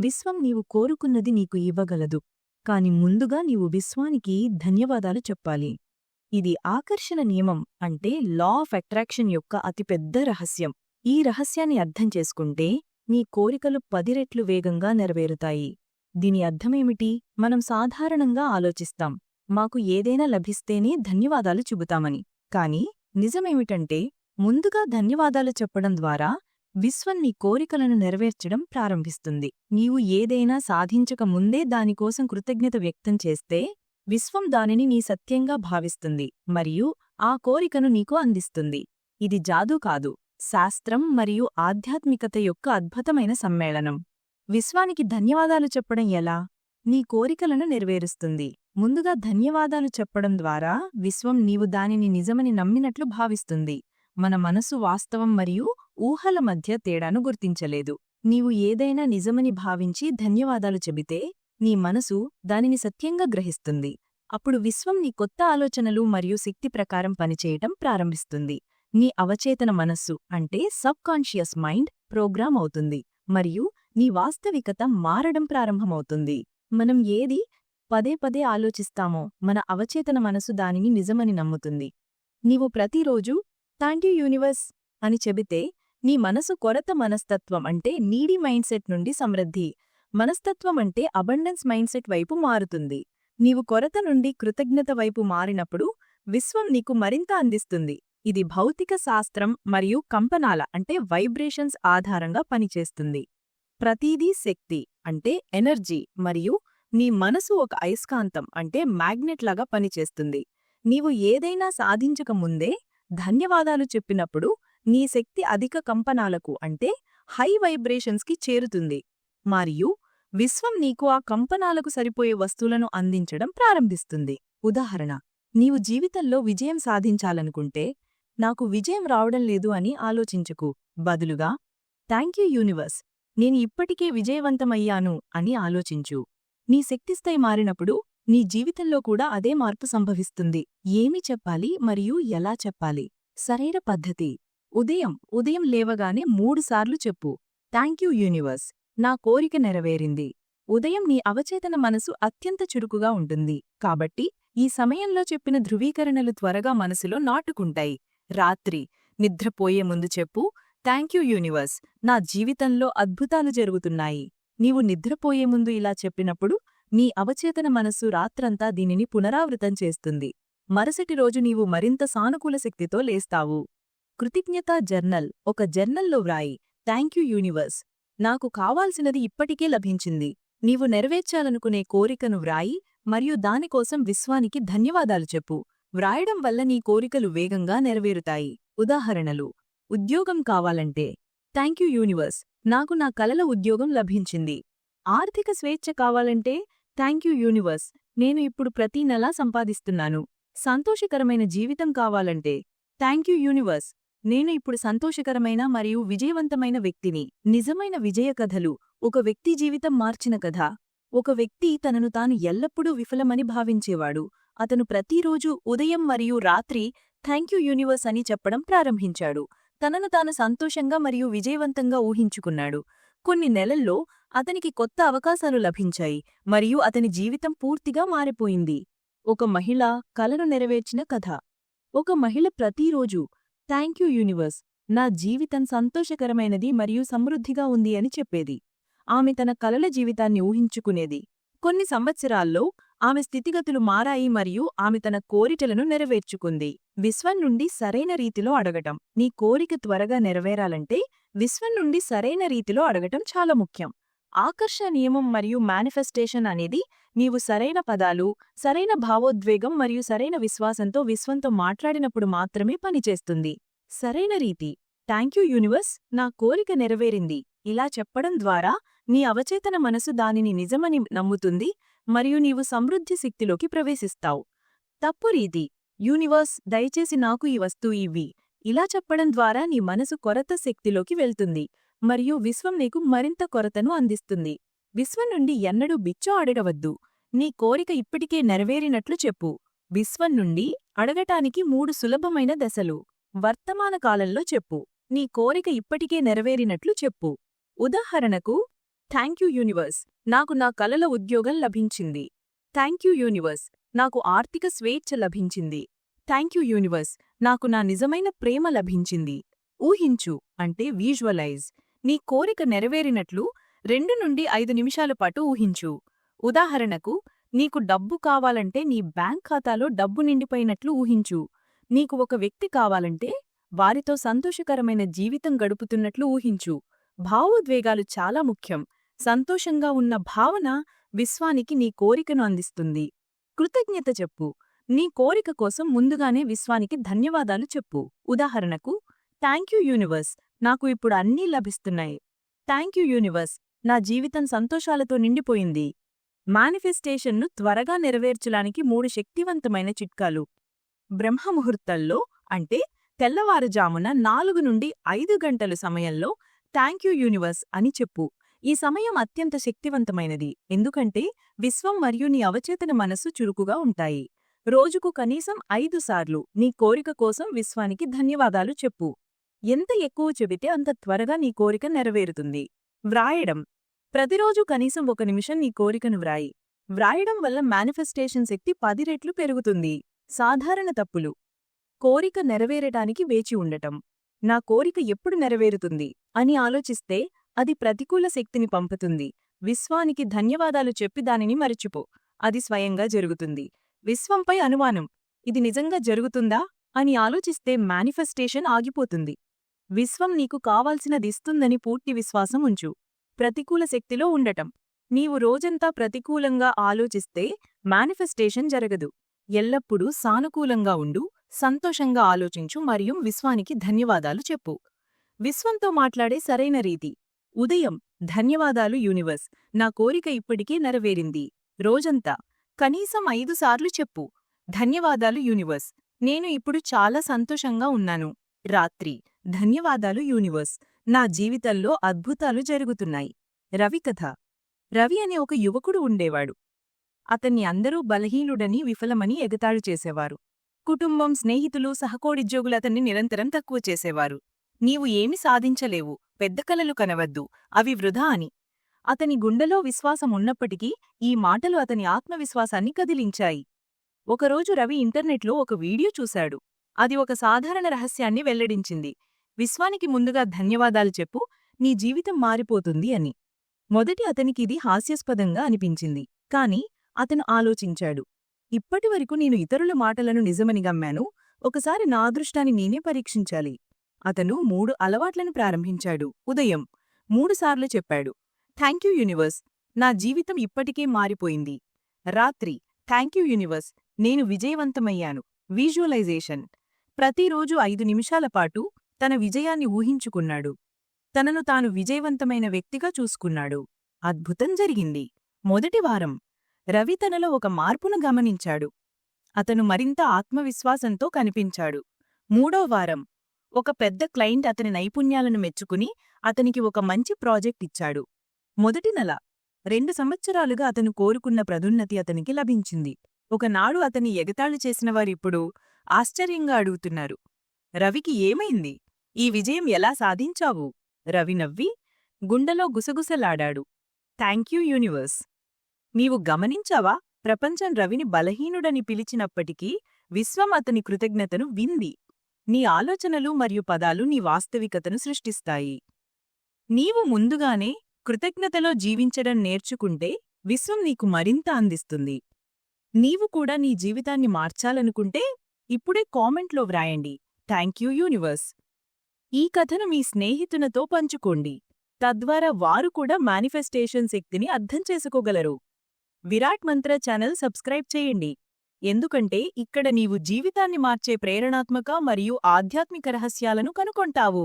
విశ్వం నీవు కోరుకున్నది నీకు ఇవ్వగలదు. కాని ముందుగా నీవు విశ్వానికి ధన్యవాదాలు చెప్పాలి. ఇది ఆకర్షణ నియమం అంటే లా ఆఫ్ అట్రాక్షన్ యొక్క అతిపెద్ద రహస్యం. ఈ రహస్యాన్ని అర్థం చేసుకుంటే నీ కోరికలు పది రెట్లు వేగంగా నెరవేరుతాయి. దీని అర్థమేమిటి? మనం సాధారణంగా ఆలోచిస్తాం. మాకు ఏదైనా లభిస్తేనే ధన్యవాదాలు చెబుతామని. కాని నిజమేమిటంటే ముందుగా ధన్యవాదాలు చెప్పడం ద్వారా విశ్వం నీ కోరికలను నెరవేర్చడం ప్రారంభిస్తుంది. నీవు ఏదైనా సాధించక ముందే దానికోసం కృతజ్ఞత వ్యక్తం చేస్తే విశ్వం దానిని నీ సత్యంగా భావిస్తుంది మరియు ఆ కోరికను నీకు అందిస్తుంది. ఇది జాదూ కాదు శాస్త్రం మరియు ఆధ్యాత్మికత యొక్క అద్భుతమైన సమ్మేళనం. విశ్వానికి ధన్యవాదాలు చెప్పడం ఎలా? నీ కోరికలను నెరవేరుస్తుంది. ముందుగా ధన్యవాదాలు చెప్పడం ద్వారా విశ్వం నీవు దానిని నిజమని నమ్మినట్లు భావిస్తుంది. మన మనసు వాస్తవం మరియు ఊహల మధ్య తేడాను గుర్తించలేదు. నీవు ఏదైనా నిజమని భావించి ధన్యవాదాలు చెబితే నీ మనసు దానిని సత్యంగా గ్రహిస్తుంది. అప్పుడు విశ్వం నీ కొత్త ఆలోచనలు మరియు శక్తి ప్రకారం పనిచేయటం ప్రారంభిస్తుంది. నీ అవచేతన మనస్సు అంటే సబ్ కాన్షియస్ మైండ్ ప్రోగ్రామ్ అవుతుంది. మరియు నీ వాస్తవికత మారడం ప్రారంభమవుతుంది. మనం ఏది పదే పదే ఆలోచిస్తామో మన అవచేతన మనసు దానిని నిజమని నమ్ముతుంది. నీవు ప్రతిరోజూ థాంక్యూ యూనివర్స్ అని చెబితే నీ మనసు కొరత మనస్తత్వం అంటే నీడీ మైండ్సెట్ నుండి సమృద్ధి. మనస్తత్వం అంటే అబండెన్స్ మైండ్సెట్ వైపు మారుతుంది. నీవు కొరత నుండి కృతజ్ఞత వైపు మారినప్పుడు విశ్వం నీకు మరింత అందిస్తుంది. ఇది భౌతిక శాస్త్రం మరియు కంపనాల అంటే వైబ్రేషన్స్ ఆధారంగా పనిచేస్తుంది. ప్రతీదీ శక్తి అంటే ఎనర్జీ మరియు నీ మనసు ఒక అయస్కాంతం అంటే మ్యాగ్నెట్ లాగా పనిచేస్తుంది. నీవు ఏదైనా సాధించక ముందే ధన్యవాదాలు చెప్పినప్పుడు నీ శక్తి అధిక కంపనాలకు అంటే హై వైబ్రేషన్స్కి చేరుతుంది. మరియు విశ్వం నీకు ఆ కంపనాలకు సరిపోయే వస్తువులను అందించడం ప్రారంభిస్తుంది. ఉదాహరణ నీవు జీవితంలో విజయం సాధించాలనుకుంటే నాకు విజయం రావడం లేదు అని ఆలోచించకు. బదులుగా థ్యాంక్ యూ యూనివర్స్ నేను ఇప్పటికే విజయవంతమయ్యాను అని ఆలోచించు. నీ శక్తిస్థాయి మారినప్పుడు నీ జీవితంలో కూడా అదే మార్పు సంభవిస్తుంది. ఏమి చెప్పాలి మరియు ఎలా చెప్పాలి? సరైన పద్ధతి. ఉదయం ఉదయం లేవగానే మూడుసార్లు చెప్పు. Thank you universe. నా కోరిక నెరవేరింది. ఉదయం నీ అవచేతన మనసు అత్యంత చురుకుగా ఉంటుంది. కాబట్టి ఈ సమయంలో చెప్పిన ధృవీకరణలు త్వరగా మనసులో నాటుకుంటాయి. రాత్రి నిద్రపోయే ముందు చెప్పు. Thank you universe. నా జీవితంలో అద్భుతాలు జరుగుతున్నాయి. నీవు నిద్రపోయే ముందు ఇలా చెప్పినప్పుడు నీ అవచేతన మనస్సు రాత్రంతా దీనిని పునరావృతం చేస్తుంది. మరుసటి రోజు నీవు మరింత సానుకూల శక్తితో లేస్తావు. కృతజ్ఞతా జర్నల్ ఒక జర్నల్లో వ్రాయి. Thank you universe. నాకు కావాల్సినది ఇప్పటికే లభించింది. నీవు నెరవేర్చాలనుకునే కోరికను వ్రాయి మరియు దానికోసం విశ్వానికి ధన్యవాదాలు చెప్పు. వ్రాయడం వల్ల నీ కోరికలు వేగంగా నెరవేరుతాయి. ఉదాహరణలు ఉద్యోగం కావాలంటే థ్యాంక్ యూ యూనివర్స్ నాకు నా కలల ఉద్యోగం లభించింది. ఆర్థిక స్వేచ్ఛ కావాలంటే థ్యాంక్ యూ యూనివర్స్ నేను ఇప్పుడు ప్రతి నెలా సంపాదిస్తున్నాను. సంతోషకరమైన జీవితం కావాలంటే థాంక్యూ యూనివర్స్ నేను ఇప్పుడు సంతోషకరమైన మరియు విజయవంతమైన వ్యక్తిని. నిజమైన విజయ కథలు ఒక వ్యక్తి జీవితం మార్చిన కథ. ఒక వ్యక్తి తనను తాను ఎల్లప్పుడూ విఫలమని భావించేవాడు. అతను ప్రతిరోజూ ఉదయం మరియు రాత్రి థ్యాంక్ యూ యూనివర్స్ అని చెప్పడం ప్రారంభించాడు. తనను తాను సంతోషంగా మరియు విజయవంతంగా ఊహించుకున్నాడు. కొన్ని నెలల్లో అతనికి కొత్త అవకాశాలు లభించాయి మరియు అతని జీవితం పూర్తిగా మారిపోయింది. ఒక మహిళ కలను నెరవేర్చిన కథ. ఒక మహిళ ప్రతిరోజు థ్యాంక్ యూ యూనివర్స్ నా జీవితం సంతోషకరమైనది మరియు సమృద్ధిగా ఉంది అని చెప్పేది. ఆమె తన కలల జీవితాన్ని ఊహించుకునేది. కొన్ని సంవత్సరాల్లో ఆమె స్థితిగతులు మారాయి మరియు ఆమె తన కోరికలను నెరవేర్చుకుంది. విశ్వం నుండి సరైన రీతిలో అడగటం. నీ కోరిక త్వరగా నెరవేరాలంటే విశ్వం నుండి సరైన రీతిలో అడగటం చాలా ముఖ్యం. ఆకర్షణ నియమం మరియు మేనిఫెస్టేషన్ అనేది నీవు సరైన పదాలు సరైన భావోద్వేగం మరియు సరైన విశ్వాసంతో విశ్వంతో మాట్లాడినప్పుడు మాత్రమే పనిచేస్తుంది. సరైన రీతి. థ్యాంక్యూ యూనివర్స్ నా కోరిక నెరవేరింది. ఇలా చెప్పడం ద్వారా నీ అవచేతన మనసు దానిని నిజమని నమ్ముతుంది. మరియు నీవు సమృద్ధి శక్తిలోకి ప్రవేశిస్తావు. తప్పు రీతి. యూనివర్స్ దయచేసి నాకు ఈ వస్తువు ఇవ్వి. ఇలా చెప్పడం ద్వారా నీ మనసు కొరత శక్తిలోకి వెళ్తుంది. మరియు విశ్వం నీకు మరింత కొరతను అందిస్తుంది. విశ్వం నుండి ఎన్నడూ బిచ్చో అడగవద్దు. నీ కోరిక ఇప్పటికే నెరవేరినట్లు చెప్పు. విశ్వం నుండి అడగటానికి మూడు సులభమైన దశలు. వర్తమాన కాలంలో చెప్పు. నీ కోరిక ఇప్పటికే నెరవేరినట్లు చెప్పు. ఉదాహరణకు థ్యాంక్ యూ యూనివర్స్ నాకు నా కలల ఉద్యోగం లభించింది. థ్యాంక్ యూ యూనివర్స్ నాకు ఆర్థిక స్వేచ్ఛ లభించింది. థ్యాంక్ యూ యూనివర్స్ నాకు నా నిజమైన ప్రేమ లభించింది. ఊహించు అంటే విజువలైజ్. నీ కోరిక నెరవేరినట్లు రెండు నుండి ఐదు నిమిషాల పాటు ఊహించు. ఉదాహరణకు నీకు డబ్బు కావాలంటే నీ బ్యాంక్ ఖాతాలో డబ్బు నిండిపోయినట్లు ఊహించు. నీకు ఒక వ్యక్తి కావాలంటే వారితో సంతోషకరమైన జీవితం గడుపుతున్నట్లు ఊహించు. భావోద్వేగాలు చాలా ముఖ్యం. సంతోషంగా ఉన్న భావన విశ్వానికి నీ కోరికను అందిస్తుంది. కృతజ్ఞత చెప్పు. నీ కోరిక కోసం ముందుగానే విశ్వానికి ధన్యవాదాలు చెప్పు. ఉదాహరణకు థ్యాంక్ యూ యూనివర్స్ నాకు ఇప్పుడు అన్నీ లభిస్తున్నాయి. థ్యాంక్ యూ యూనివర్స్ నా జీవితం సంతోషాలతో నిండిపోయింది. మేనిఫెస్టేషన్ను త్వరగా నెరవేర్చడానికి మూడు శక్తివంతమైన చిట్కాలు. బ్రహ్మముహూర్తంలో అంటే తెల్లవారుజామున నాలుగు నుండి ఐదు గంటలు సమయంలో థ్యాంక్ యూ యూనివర్స్ అని చెప్పు. ఈ సమయం అత్యంత శక్తివంతమైనది. ఎందుకంటే విశ్వం మరియు నీ అవచేతన మనస్సు చురుకుగా ఉంటాయి. రోజుకు కనీసం ఐదు సార్లు నీ కోరిక కోసం విశ్వానికి ధన్యవాదాలు చెప్పు. ఎంత ఎక్కువ చెబితే అంత త్వరగా నీ కోరిక నెరవేరుతుంది. వ్రాయడం. ప్రతిరోజు కనీసం ఒక నిమిషం నీ కోరికను వ్రాయి. వ్రాయడం వల్ల మేనిఫెస్టేషన్ శక్తి పది రెట్లు పెరుగుతుంది. సాధారణ తప్పులు. కోరిక నెరవేరటానికి వేచి ఉండటం. నా కోరిక ఎప్పుడు నెరవేరుతుంది? అని ఆలోచిస్తే అది ప్రతికూల శక్తిని పంపుతుంది. విశ్వానికి ధన్యవాదాలు చెప్పి దానిని మరిచిపో. అది స్వయంగా జరుగుతుంది. విశ్వంపై అనుమానం. ఇది నిజంగా జరుగుతుందా? అని ఆలోచిస్తే మేనిఫెస్టేషన్ ఆగిపోతుంది. విశ్వం నీకు కావాల్సినదిస్తుందని పూర్తి విశ్వాసం ఉంచు. ప్రతికూల శక్తిలో ఉండటం. నీవు రోజంతా ప్రతికూలంగా ఆలోచిస్తే మేనిఫెస్టేషన్ జరగదు. ఎల్లప్పుడూ సానుకూలంగా ఉండు సంతోషంగా ఆలోచించు మరియు విశ్వానికి ధన్యవాదాలు చెప్పు. విశ్వంతో మాట్లాడే సరైన రీతి. ఉదయం ధన్యవాదాలు యూనివర్స్. నా కోరిక ఇప్పటికే నెరవేరింది. రోజంతా. కనీసం ఐదు సార్లు చెప్పు. ధన్యవాదాలు యూనివర్స్. నేను ఇప్పుడు చాలా సంతోషంగా ఉన్నాను. రాత్రి. ధన్యవాదాలు యూనివర్స్. నా జీవితంలో అద్భుతాలు జరుగుతున్నాయి. రవి కథ రవి అనే ఒక యువకుడు ఉండేవాడు. అతన్ని అందరూ బలహీనుడని విఫలమని ఎగతాడు చేసేవారు. కుటుంబం స్నేహితులు సహకోడిద్యోగులు అతన్ని నిరంతరం తక్కువ చేసేవారు. నీవు ఏమి సాధించలేవు. పెద్ద కలలు కనవద్దు. అవి వృధా అని. అతని గుండెలో విశ్వాసం ఉన్నప్పటికీ ఈ మాటలు అతని ఆత్మవిశ్వాసాన్ని కదిలించాయి. ఒకరోజు రవి ఇంటర్నెట్లో ఒక వీడియో చూశాడు. అది ఒక సాధారణ రహస్యాన్ని వెల్లడించింది. విశ్వానికి ముందుగా ధన్యవాదాలు చెప్పు. నీ జీవితం మారిపోతుంది అని. మొదటి అతనికిది హాస్యాస్పదంగా అనిపించింది. కాని అతను ఆలోచించాడు. ఇప్పటివరకు నేను ఇతరుల మాటలను నిజమని గమ్మాను. ఒకసారి నా అదృష్టాన్ని నేనే పరీక్షించాలి. అతను మూడు అలవాట్లను ప్రారంభించాడు. ఉదయం మూడుసార్లు చెప్పాడు. థ్యాంక్యూ యూనివర్స్ నా జీవితం ఇప్పటికే మారిపోయింది. రాత్రి థ్యాంక్యూ యూనివర్స్ నేను విజయవంతమయ్యాను. విజువలైజేషన్. ప్రతిరోజు ఐదు నిమిషాల పాటు తన విజయాన్ని ఊహించుకున్నాడు. తనను తాను విజయవంతమైన వ్యక్తిగా చూసుకున్నాడు. అద్భుతం జరిగింది. మొదటి వారం రవి తనలో ఒక మార్పును గమనించాడు. అతను మరింత ఆత్మవిశ్వాసంతో కనిపించాడు. మూడో వారం ఒక పెద్ద క్లయింట్ అతని నైపుణ్యాలను మెచ్చుకుని అతనికి ఒక మంచి ప్రాజెక్ట్ ఇచ్చాడు. మొదటి నెల రెండు సంవత్సరాలుగా అతను కోరుకున్న ప్రదున్నతి అతనికి లభించింది. ఒకనాడు అతని ఎగతాళి చేసినవారిప్పుడు ఆశ్చర్యంగా అడుగుతున్నారు. రవికి ఏమైంది? ఈ విజయం ఎలా సాధించావు? రవి నవ్వి గుండెలో గుసగుసలాడాడు. Thank you universe. నీవు గమనించావా? ప్రపంచం రవిని బలహీనుడని పిలిచినప్పటికీ విశ్వం అతని కృతజ్ఞతను వింది. నీ ఆలోచనలు మరియు పదాలు నీ వాస్తవికతను సృష్టిస్తాయి. నీవు ముందుగానే కృతజ్ఞతలో జీవించడం నేర్చుకుంటే విశ్వం నీకు మరింత అందిస్తుంది. నీవు కూడా నీ జీవితాన్ని మార్చాలనుకుంటే ఇప్పుడే కామెంట్లో వ్రాయండి. Thank you universe. ఈ కథను మీ స్నేహితునితో పంచుకోండి. తద్వారా వారు కూడా మేనిఫెస్టేషన్ శక్తిని అర్థం చేసుకోగలరు. విరాట్ మంత్ర ఛానల్ సబ్స్క్రైబ్ చేయండి. ఎందుకంటే ఇక్కడ నీవు జీవితాన్ని మార్చే ప్రేరణాత్మక మరియు ఆధ్యాత్మిక రహస్యాలను కనుకొంటావు